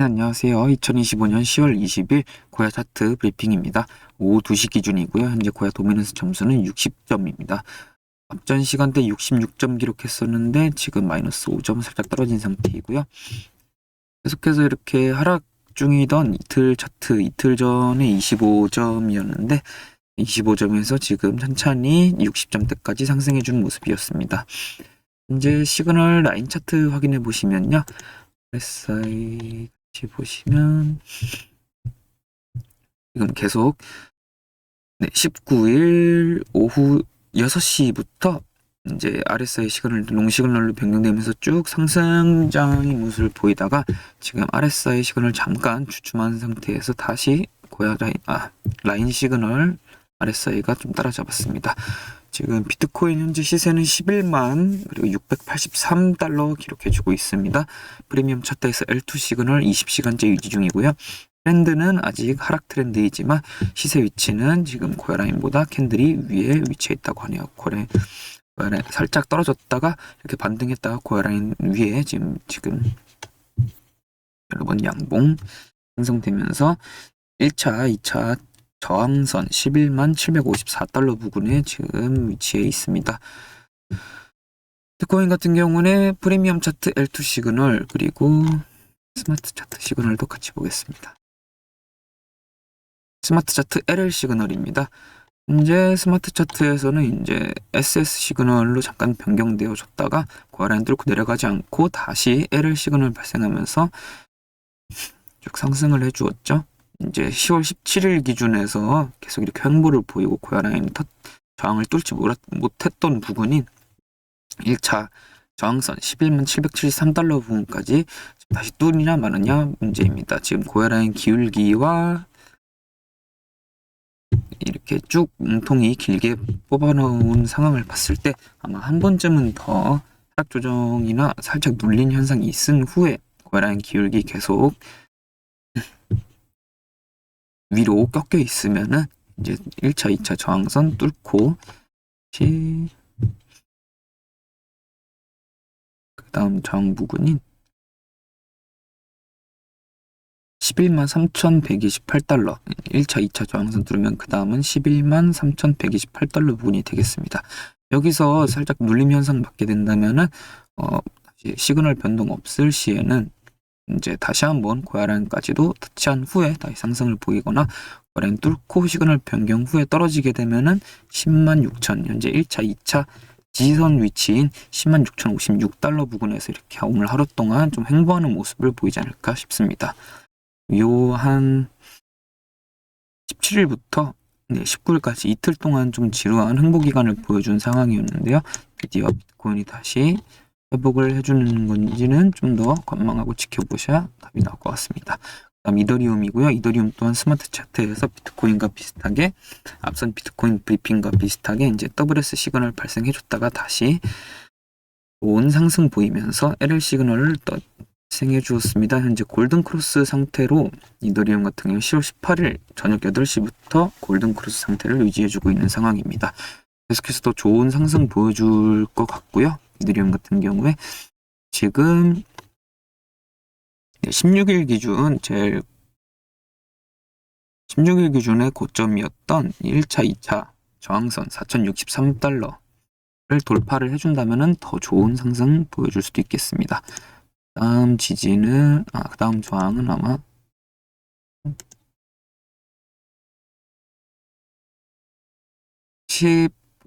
네, 안녕하세요. 2025년 10월 20일 고야 차트 브리핑입니다. 오후 2시 기준이고요. 현재 고야 도미넌스 점수는 60점입니다. 앞전 시간대 66점 기록했었는데 지금 마이너스 5점 살짝 떨어진 상태이고요. 계속해서 이렇게 하락 중이던 이틀 차트 이틀 전에 25점이었는데 25점에서 지금 천천히 60점대까지 상승해 주는 모습이었습니다. 현재 시그널 라인 차트 확인해 보시면요. RSI 같이 보시면 지금 계속 네, 19일 오후 6시부터 이제 RSI 시그널 롱 시그널로 변경되면서 쭉 상승장의 모습을 보이다가 지금 RSI 시그널 잠깐 주춤한 상태에서 다시 고야 라인 아 라인 시그널 RSI가 좀 따라잡았습니다. 지금 비트코인 현재 시세는 11만 그리고 683달러 기록해주고 있습니다. 프리미엄 차트에서 L2 시그널 20시간째 유지 중이고요. 트렌드는 아직 하락 트렌드이지만 시세 위치는 지금 고야라인보다 캔들이 위에 위치해 있다고 하네요. 고래 살짝 떨어졌다가 이렇게 반등했다가 고야라인 위에 지금 지금 여러 번 양봉 형성되면서 1차, 2차 저항선 11만 754달러 부근에 지금 위치해 있습니다. 비트코인 같은 경우는 프리미엄 차트 L2 시그널 그리고 스마트 차트 시그널도 같이 보겠습니다. 스마트 차트 LL 시그널입니다. 현재 스마트 차트에서는 이제 SS 시그널로 잠깐 변경되어졌다가 고라인 뚫고 내려가지 않고 다시 LL 시그널 발생하면서 쭉 상승을 해주었죠. 이제 10월 17일 기준에서 계속 이렇게 횡보를 보이고 고야라인 저항을 뚫지 못했던 부분인 1차 저항선 11만 773달러 부분까지 다시 뚫느냐 마느냐 문제입니다. 지금 고야라인 기울기와 이렇게 쭉 뭉통이 길게 뽑아놓은 상황을 봤을 때 아마 한 번쯤은 더 하락 조정이나 살짝 눌린 현상이 있은 후에 고야라인 기울기 계속 위로 꺾여 있으면은 이제 1차, 2차 저항선 뚫고 다시 그 다음 저항 부근인 11만 3,128달러 1차, 2차 저항선 뚫으면 그 다음은 11만 3,128달러 부분이 되겠습니다. 여기서 살짝 눌림 현상 받게 된다면은 어, 시그널 변동 없을 시에는 이제 다시 한번 고야라인까지도 터치한 후에 다시 상승을 보이거나 고야라인 뚫고 시그널 변경 후에 떨어지게 되면은 10만 6천 현재 1차, 2차 지선 위치인 10만 6,056달러 부근에서 이렇게 오늘 하루 동안 좀 횡보하는 모습을 보이지 않을까 싶습니다. 요한 17일부터 네, 19일까지 이틀 동안 좀 지루한 횡보 기간을 보여준 상황이었는데요. 드디어 비트코인이 다시 회복을 해주는 건지는 좀 더 관망하고 지켜보셔야 답이 나올 것 같습니다. 다음 이더리움이고요. 이더리움 또한 스마트 차트에서 비트코인과 비슷하게 앞선 비트코인 브리핑과 비슷하게 이제 WS 시그널 발생해줬다가 다시 온 상승 보이면서 LL 시그널을 또 발생해 주었습니다. 현재 골든 크로스 상태로 이더리움 같은 경우 10월 18일 저녁 8시부터 골든 크로스 상태를 유지해주고 있는 상황입니다. 계속해서 더 좋은 상승 보여줄 것 같고요. 이더리움 같은 경우에 지금 16일 기준 제일 16일 기준의 고점이었던 1차, 2차 저항선 4,063달러를 돌파를 해준다면 더 좋은 상승 보여줄 수도 있겠습니다. 다음 지지는 아, 그 다음 저항은 아마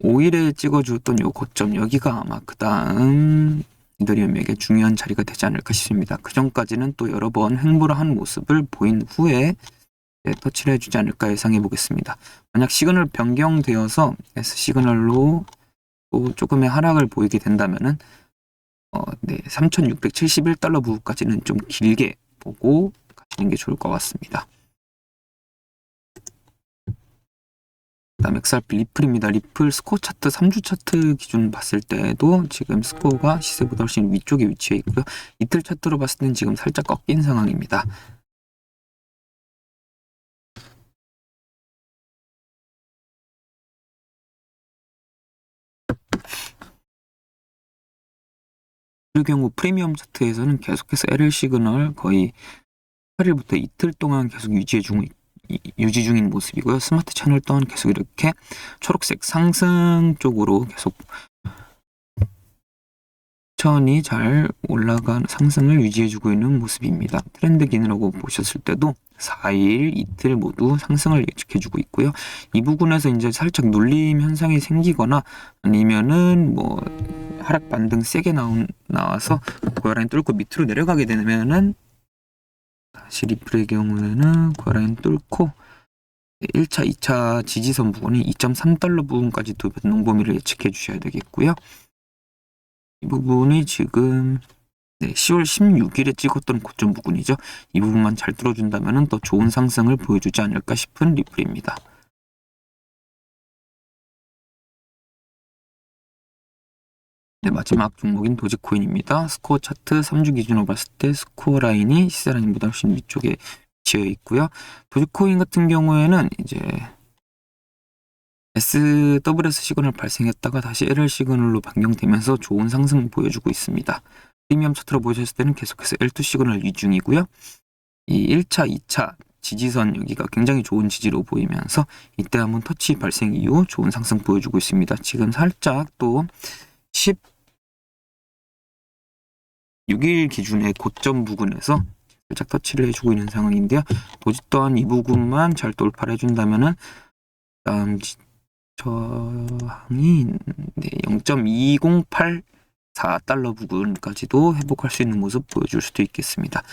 15일에 찍어주었던 요 고점 여기가 아마 그 다음 이더리움에게 중요한 자리가 되지 않을까 싶습니다. 그 전까지는 또 여러 번 횡보를 한 모습을 보인 후에 터치를 해주지 않을까 예상해 보겠습니다. 만약 시그널 변경되어서 S 시그널로 또 조금의 하락을 보이게 된다면은 어, 네, 3,671달러 부분까지는 좀 길게 보고 가시는 게 좋을 것 같습니다. 다음 XRP 리플입니다. 리플 스코어 차트 3주 차트 기준 봤을 때도 지금 스코어가 시세보다 훨씬 위쪽에 위치해 있고요. 이틀 차트로 봤을 때는 지금 살짝 꺾인 상황입니다. 그 경우 프리미엄 차트에서는 계속해서 LL 시그널 거의 8일부터 이틀 동안 계속 유지해 중 이- 유지 중인 모습이고요. 스마트 채널 또한 계속 이렇게 초록색 상승 쪽으로 계속 천천히 잘 올라가는 상승을 유지해주고 있는 모습입니다. 트렌드 기능이라고 보셨을 때도 4일 이틀 모두 상승을 예측해주고 있고요. 이 부분에서 이제 살짝 눌림 현상이 생기거나 아니면은 뭐 하락 반등 세게 나온, 나와서 고라인 뚫고 밑으로 내려가게 되면은 다시 리플의 경우에는 고라인 뚫고 1차, 2차 지지선 부분이 2.3달러 부분까지 도 변동 범위를 예측해 주셔야 되겠고요. 이 부분이 지금 네, 10월 16일에 찍었던 고점 부분이죠. 이 부분만 잘 뚫어준다면 더 좋은 상승을 보여주지 않을까 싶은 리플입니다. 네, 마지막 종목인 도지코인입니다. 스코어 차트 3주 기준으로 봤을 때 스코어 라인이 시세 라인보다 훨씬 위쪽에 위치해 있고요. 도지코인 같은 경우에는 이제 SWS 시그널 발생했다가 다시 LR 시그널로 변경되면서 좋은 상승을 보여주고 있습니다. 프리미엄 차트로 보셨을 때는 계속해서 L2 시그널 유중이고요. 이 1차, 2차 지지선 여기가 굉장히 좋은 지지로 보이면서 이때 한번 터치 발생 이후 좋은 상승 보여주고 있습니다. 지금 살짝 또 16일 기준의 고점 부근에서 살짝 터치를 해주고 있는 상황인데요. 도지 또한 이 부분만 잘 돌파를 해준다면은 다음 지- 저항이 네, 0.2084 달러 부근까지도 회복할 수 있는 모습 보여줄 수도 있겠습니다.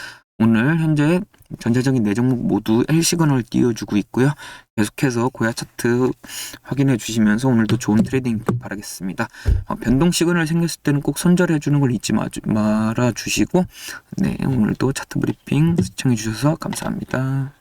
오늘 현재 전체적인 네 종목 모두 L 시그널 띄워주고 있고요. 계속해서 고야 차트 확인해 주시면서 오늘도 좋은 트레이딩 바라겠습니다. 어, 변동 시그널 생겼을 때는 꼭 손절해 주는 걸 잊지 마, 말아 주시고 네 오늘도 차트 브리핑 시청해 주셔서 감사합니다.